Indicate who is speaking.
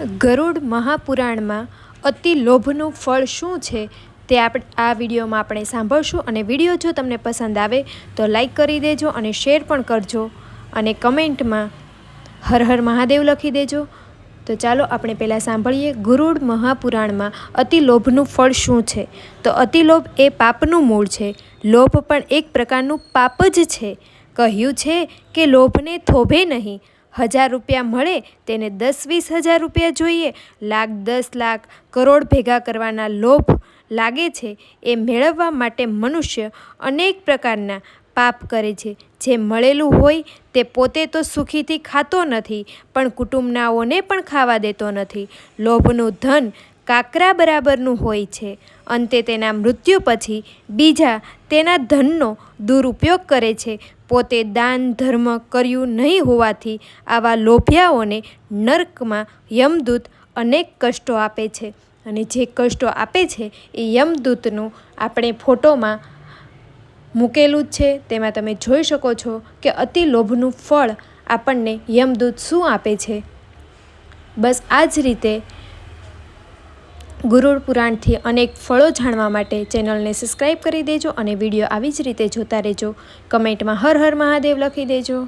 Speaker 1: ગરુડ મહાપુરાણમાં અતિ લોભનું ફળ શું છે તે આપણે આ વિડીયોમાં આપણે સાંભળશું અને વીડિયો જો તમને પસંદ આવે તો લાઈક કરી દેજો અને શેર પણ કરજો અને કમેન્ટમાં હર હર મહાદેવ લખી દેજો. તો ચાલો આપણે પહેલાં સાંભળીએ ગુરુડ મહાપુરાણમાં અતિ લોભનું ફળ શું છે. તો અતિલોભ એ પાપનું મૂળ છે. લોભ પણ એક પ્રકારનું પાપ જ છે. કહ્યું છે કે લોભને થોભે નહીં. હજાર રૂપિયા મળે તેને દસ વીસ હજાર રૂપિયા જોઈએ. લાખ, દસ લાખ, કરોડ ભેગા કરવાના લોભ લાગે છે. એ મેળવવા માટે મનુષ્ય અનેક પ્રકારના પાપ કરે છે. જે મળેલું હોય તે પોતે તો સુખીથી ખાતો નથી, પણ કુટુંબનાઓને પણ ખાવા દેતો નથી. લોભનું ધન કાકરા બરાબરનું હોય છે. અંતે તેના મૃત્યુ પછી બીજા તેના ધનનો દુરુપયોગ કરે છે. પોતે દાન ધર્મ કર્યું નહીં હોવાથી આવા લોભિયાઓને નર્કમાં યમદૂત અનેક કષ્ટો આપે છે. અને જે કષ્ટો આપે છે એ યમદૂતનું આપણે ફોટોમાં મૂકેલું જ છે. તેમાં તમે જોઈ શકો છો કે અતિ લોભનું ફળ આપણને યમદૂત શું આપે છે? બસ આ જ રીતે ગુરુડ પુરાણથી અનેક ફળો જાણવા માટે ચેનલને સબસ્ક્રાઈબ કરી દેજો અને વીડિયો આવી જ રીતે જોતા રહેજો. કમેન્ટમાં હર હર મહાદેવ લખી દેજો.